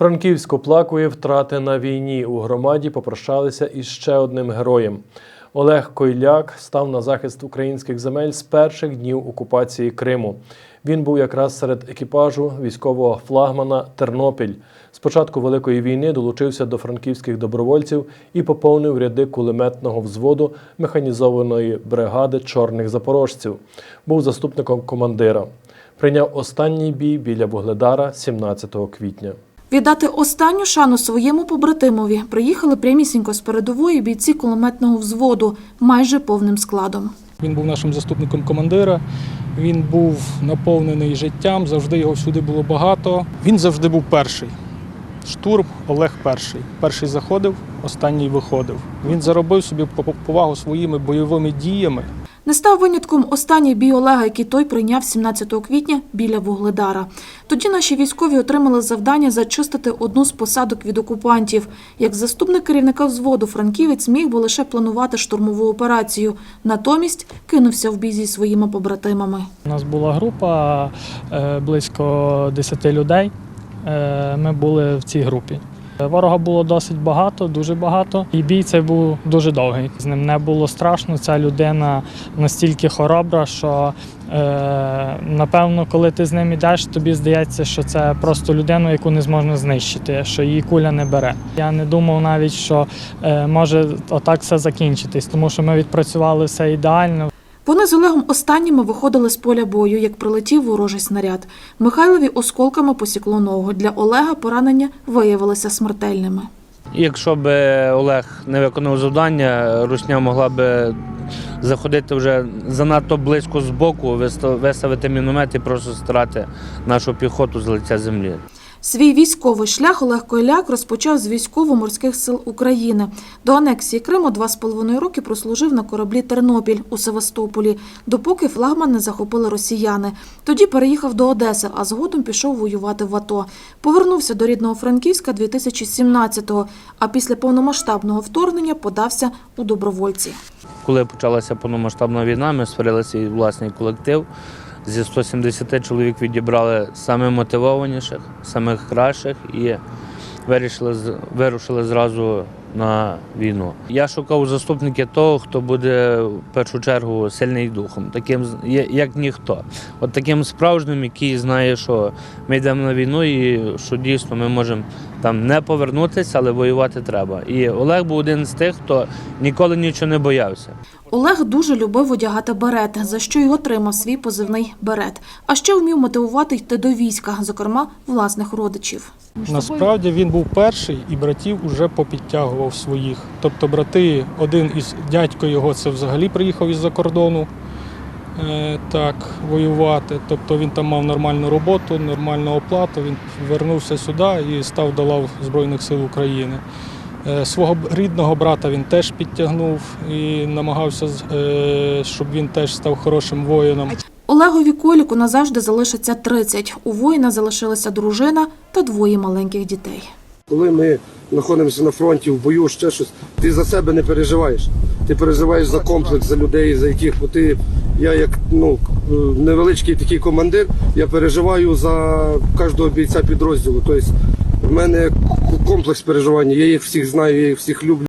Франківськ оплакує втрати на війні. У громаді попрощалися із ще одним героєм. Олег Койляк став на захист українських земель з перших днів окупації Криму. Він був якраз серед екіпажу військового флагмана Тернопіль. З початку Великої війни долучився до франківських добровольців і поповнив ряди кулеметного взводу механізованої бригади чорних запорожців. Був заступником командира. Прийняв останній бій біля Вугледара 17 квітня. Віддати останню шану своєму побратимові приїхали прямісінько з передової бійці кулеметного взводу майже повним складом. Він був нашим заступником командира. Він був наповнений життям, завжди його всюди було багато. Він завжди був перший. Штурм Олег перший. Перший заходив, останній виходив. Він заробив собі повагу своїми бойовими діями. Не став винятком останній бій Олега, який той прийняв 17 квітня біля Вугледара. Тоді наші військові отримали завдання зачистити одну з посадок від окупантів. Як заступник керівника взводу Франківець міг би лише планувати штурмову операцію. Натомість кинувся в бій зі своїми побратимами. У нас була група е, близько 10 людей. Е, Ми були в цій групі. Ворога було досить багато, дуже багато. І бій цей був дуже довгий. З ним не було страшно. Ця людина настільки хоробра, що е, напевно, коли ти з ним йдеш, тобі здається, що це просто людина, яку не зможна знищити, що її куля не бере. Я не думав навіть, що е, може отак все закінчитись, тому що ми відпрацювали все ідеально. Вони з Олегом останніми виходили з поля бою, як прилетів ворожий снаряд. Михайлові осколками посікло ногу. Для Олега поранення виявилися смертельними. Якщо б Олег не виконав завдання, Русня могла б заходити вже занадто близько з боку, виста- виставити міномет і просто старати нашу піхоту з лиця землі. Свій військовий шлях Олег Койляк розпочав з військово-морських сил України. До анексії Криму два з половиною роки прослужив на кораблі Тернопіль у Севастополі, допоки флагман не захопили росіяни. Тоді переїхав до Одеси, а згодом пішов воювати в АТО. Повернувся до рідного Франківська 2017-го, а після повномасштабного вторгнення подався у добровольці. Коли почалася повномасштабна війна, ми створили свій власний колектив. Зі 170 чоловік відібрали саме мотивованіших, самих кращих і вирішили, вирушили зразу на війну. Я шукав заступники того, хто буде в першу чергу сильний духом, таким з- як ніхто. От таким справжнім, який знає, що ми йдемо на війну і що дійсно ми можемо там не повернутися, але воювати треба. І Олег був один з тих, хто ніколи нічого не боявся. Олег дуже любив одягати берет, за що й отримав свій позивний берет. А ще вмів мотивувати йти до війська, зокрема власних родичів. Насправді він був перший і братів уже попідтягував своїх. Тобто брати, один із дядько його це взагалі приїхав із-за кордону е, так, воювати. Тобто він там мав нормальну роботу, нормальну оплату. Він вернувся сюди і став до лав Збройних сил України. Е, Свого рідного брата він теж підтягнув і намагався, е, щоб він теж став хорошим воїном. Олегові Коліку назавжди залишиться 30. У воїна залишилася дружина та двоє маленьких дітей. Коли ми знаходимося на фронті, в бою, ще щось, ти за себе не переживаєш. Ти переживаєш за комплекс, за людей, за яких бо ти, я як ну, е, невеличкий такий командир, я переживаю за кожного бійця підрозділу. Тобто в мене комплекс переживання, я їх всіх знаю, я їх всіх люблю.